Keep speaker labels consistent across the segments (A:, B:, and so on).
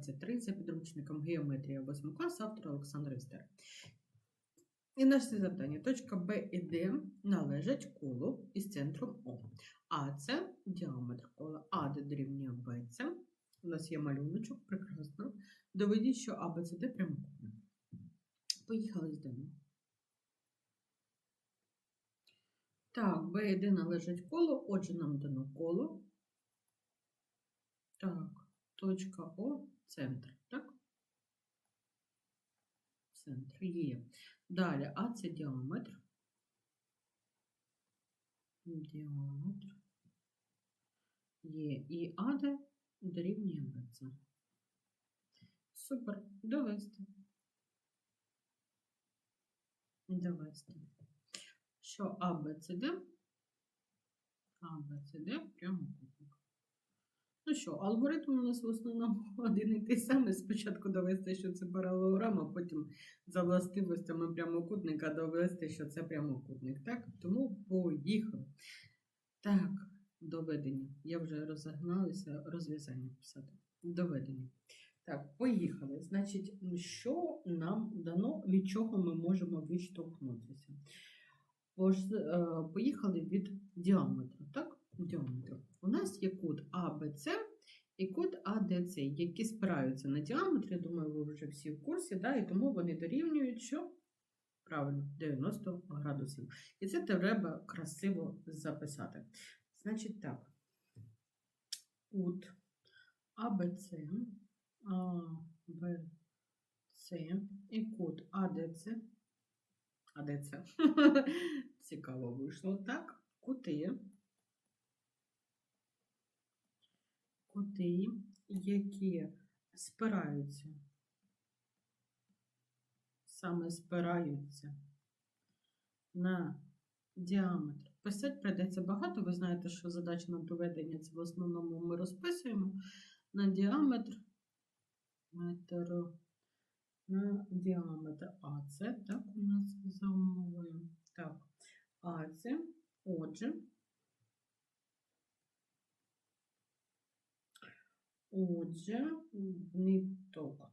A: 23 за підручником Геометрія 8 клас, автор Олександр Істер. І наше завдання. Точка Б і Д належать колу із центром О. А це діаметр кола. АД дорівнює БЦ. У нас є малюночок, прекрасно. Доведіть, що АБЦД прямокутник. Поїхали з Демо. Так, Б і Д належать колу, отже, нам дано коло. Так, точка О, центр, так? Центр є. Далі, А це діаметр. Діаметр. Є. І АД дорівнює БЦ. Супер. Довести. Довести. Що АБЦД? АБЦД прямокутник. Ну що, алгоритм у нас в основному один і той самий. Спочатку довести, що це паралелограма, потім за властивостями прямокутника довести, що це прямокутник. Так? Тому поїхали. Так, доведення. Я вже розогналася розв'язання писати. Доведення. Так, поїхали. Значить, що нам дано, від чого ми можемо відштовхнутися? Е, Поїхали від діаметру. Так? Діаметру. У нас є кут АБЦ і кут АДЦ, які спираються на діаметр. Думаю, ви вже всі в курсі, да? і тому вони дорівнюють що? Правильно, 90 градусів. І це треба красиво записати. Значить так, кут АБЦ, АБЦ і кут АДЦ. АДЦ. Цікаво вийшло. Так, кути. Кути, які спираються, саме спираються на діаметр. Писати прийдеться багато. Ви знаєте, що задача на доведення це в основному ми розписуємо на діаметр метр на діаметр АЦ, так у нас за умовою. Так, АЦ, отже, отже, ниток.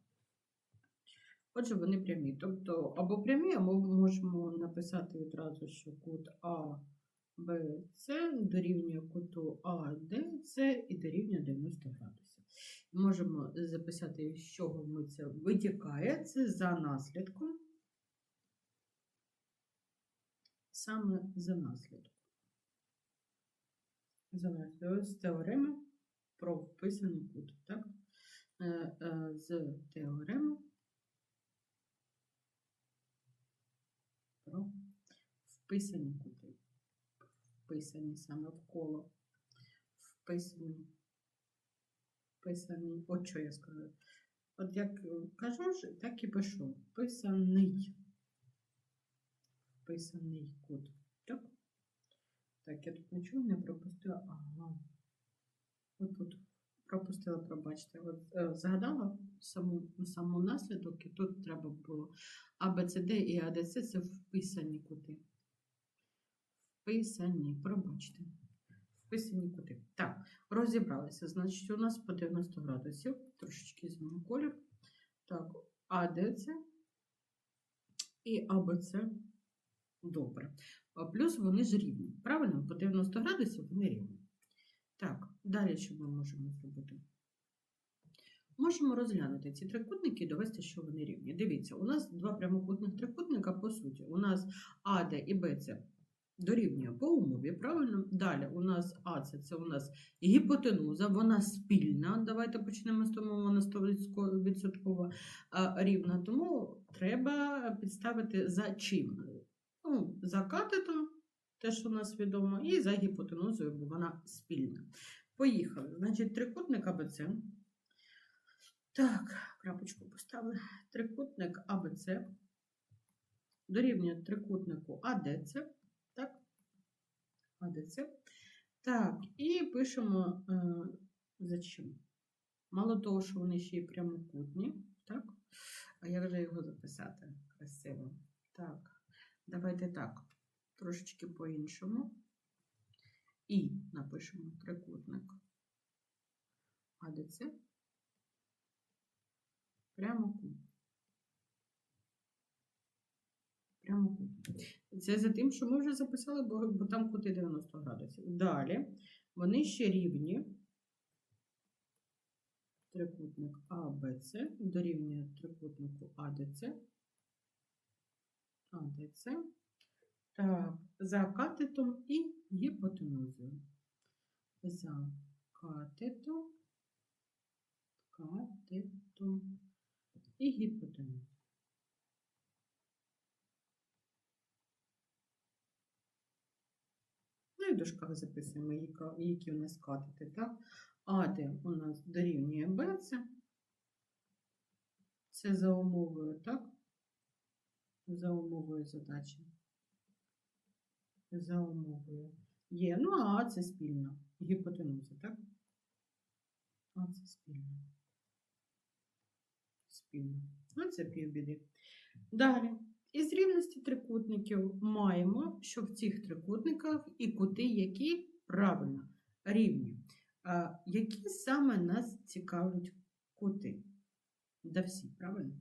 A: Отже, вони прямі. Тобто, або прямі, або ми можемо написати відразу, що кут А, Б, С дорівнює куту А, Д, С і дорівнює 90 градусів. Можемо записати, з чого ми це витікає. Це за наслідком. Саме за наслідком. За наслідком. Ось теорема про вписаний кут. Так? Е, е, З теореми про вписані кути. Вписані саме в коло. Вписані. Вписаний. От що я скажу. От як кажу, ж, так і пишу. Вписаний. Вписаний кут. Так? Так, я тут нічого не пропустила. Ага. От тут пропустила, пробачте. От е, згадала саму, саму наслідок, і тут треба було АБЦД і АДЦ це вписані кути. Вписані, пробачте. Вписані кути. Так, розібралися. Значить, у нас по 90 градусів, трошечки зміню колір. Так, АДЦ і АБЦ. Добре. Плюс вони ж рівні. Правильно? По 90 градусів вони рівні. Так, далі що ми можемо зробити? Можемо розглянути ці трикутники і довести, що вони рівні. Дивіться, у нас два прямокутних трикутника, по суті. У нас АД і БЦ дорівнює по умові, правильно? Далі у нас АЦ це у нас гіпотенуза, вона спільна. Давайте почнемо з того, вона 100% а, рівна. Тому треба підставити за чим? Ну, за катетом, те, що у нас відомо, і за гіпотенузою, бо вона спільна. Поїхали. Значить, трикутник АБЦ. Так, крапочку поставили. Трикутник АБЦ дорівнює трикутнику АДЦ. Так, АДЦ. Так, і пишемо е, за чим. Мало того, що вони ще й прямокутні. Так? А як же його записати красиво? Так, давайте так, трошечки по-іншому. І напишемо трикутник АДЦ Прямокут. Прямокут. Це за тим, що ми вже записали, бо, бо там кути 90 градусів. Далі вони ще рівні. Трикутник АБЦ дорівнює трикутнику АДЦ. АДЦ. Так, за катетом і гіпотенузою. За катетом, катетом і гіпотенузою. Ну і в дужках записуємо, які у нас катети, так? АД у нас дорівнює БЦ. Це за умовою, так? За умовою задачі. За умовою. Є. Ну, а це спільна. Гіпотенуза, так? А це спільна. Спільна. Ну, це півбіди. Далі. Із рівності трикутників маємо, що в цих трикутниках і кути, які правильно рівні. А, які саме нас цікавлять кути? Да всі, правильно?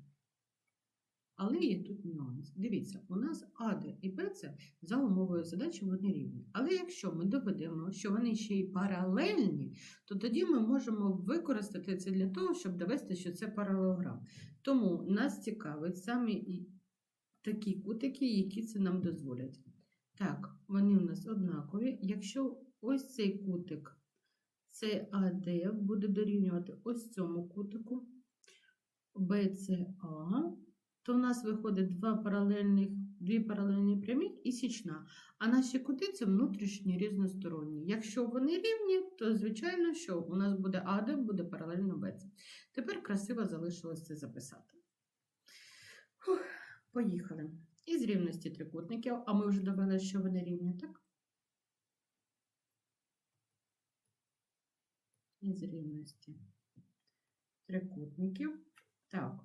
A: Але є тут нюанс. Дивіться, у нас АД і БЦ за умовою задачі вони рівні. Але якщо ми доведемо, що вони ще й паралельні, то тоді ми можемо використати це для того, щоб довести, що це паралелограм. Тому нас цікавить саме такі кутики, які це нам дозволять. Так, вони у нас однакові. Якщо ось цей кутик, це АД, буде дорівнювати ось цьому кутику БЦА, то у нас виходить два паралельних, дві паралельні прямі і січна. А наші кути це внутрішні різносторонні. Якщо вони рівні, то звичайно, що у нас буде АД, буде паралельно БЦ. Тепер красиво залишилось це записати. Фух, поїхали. Із рівності трикутників, а ми вже довели, що вони рівні, так? Із рівності трикутників. Так,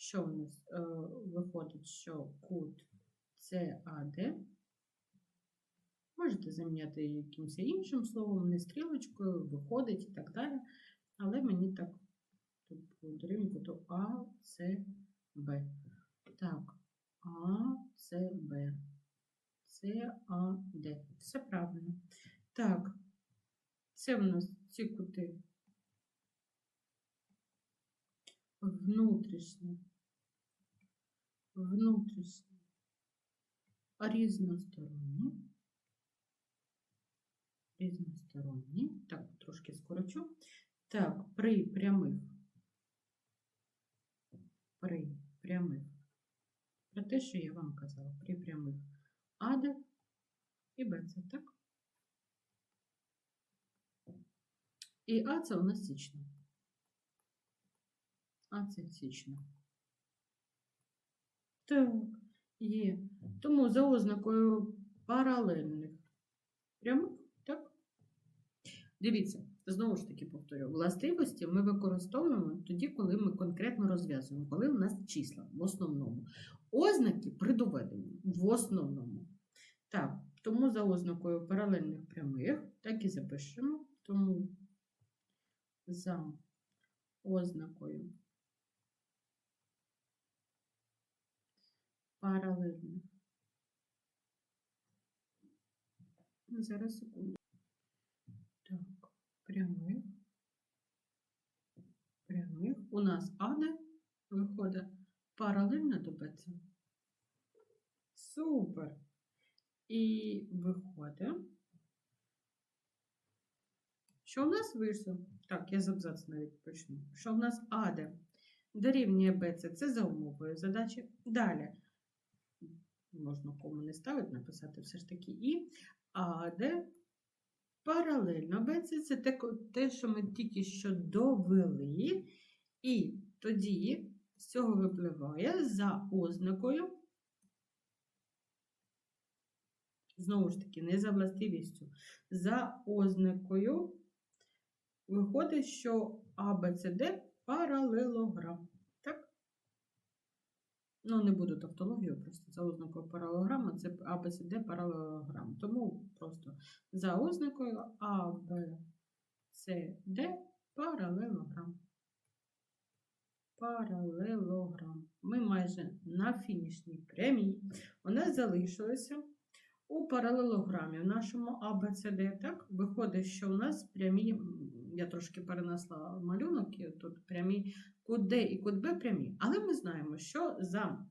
A: що у нас е, виходить, що кут CAD. Можете заміняти якимось іншим словом, не стрілочкою, виходить і так далі. Але мені так тут дорівнює куту А, С, Б. Так, А, С, Б. С, А, Д. Все правильно. Так, це в нас ці кути внутрішні, внутрішні, різносторонні, різносторонні, так, трошки скорочу. Так, при прямих, при прямих, про те, що я вам казала, при прямих АД і БЦ, так? І А це у нас січна. А це січна. Так, є. Тому за ознакою паралельних прямих, так? Дивіться, знову ж таки повторю, властивості ми використовуємо тоді, коли ми конкретно розв'язуємо, коли у нас числа в основному. Ознаки при доведенні в основному. Так, тому за ознакою паралельних прямих, так і запишемо. Тому за ознакою паралельних. Зараз секунду. Так, прямих. Прямих. У нас АД виходить паралельно до БЦ. Супер. І виходить. Що у нас вийшло? Так, я з абзацу навіть почну. Що в нас АД дорівнює БЦ, це за умовою задачі. Далі. Можна кому не ставити, написати все ж таки І. АД паралельно БЦ це те, що ми тільки що довели. І тоді з цього випливає за ознакою. Знову ж таки, не за властивістю, за ознакою виходить, що ABCD паралелограм. Ну, не буду тавтологію, просто за ознакою паралелограма це ABCD паралелограм. Тому просто за ознакою ABCD паралелограм. паралелограм. Ми майже на фінішній прямій. У нас залишилося у паралелограмі в нашому ABCD, так, виходить, що у нас прямі, я трошки перенесла малюнок, і тут прямі кут D і кут B прямі. Але ми знаємо, що за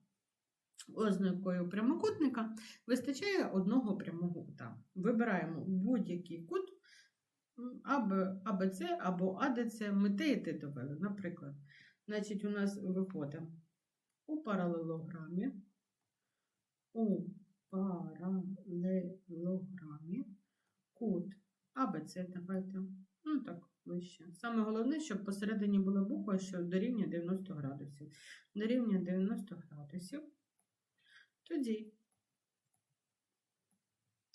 A: ознакою прямокутника вистачає одного прямого кута. Вибираємо будь-який кут або АБЦ або АДЦ, ми те і те довели. Наприклад, значить, у нас виходить у паралелограмі, у паралелограмі кут АБЦ, давайте. Ну так, вище. Саме головне, щоб посередині була буква, що дорівнює 90 градусів. Дорівнює 90 градусів. Тоді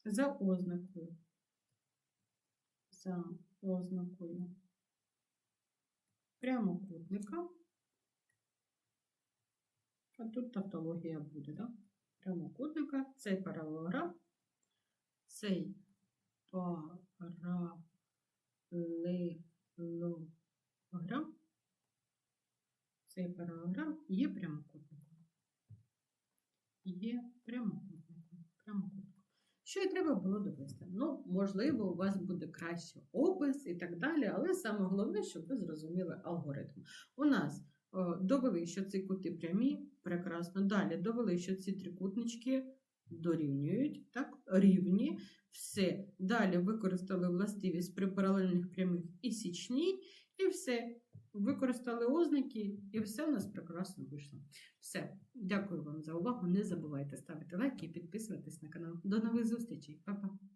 A: за ознакою, за ознакою прямокутника, а тут тавтологія буде, да? прямокутника, цей паралелограм, цей паралелограм, цей паралелограм є прямокутником. Є прямокутником. прямокутником. Що і треба було довести? Ну, можливо, у вас буде краще опис і так далі, але саме головне, щоб ви зрозуміли алгоритм. У нас е, довели, що ці кути прямі, прекрасно. Далі довели, що ці трикутнички дорівнюють, так, рівні. Все. Далі використали властивість при паралельних прямих і січній, і все. Використали ознаки, і все у нас прекрасно вийшло. Все. Дякую вам за увагу. Не забувайте ставити лайки і підписуватись на канал. До нових зустрічей. Па-па!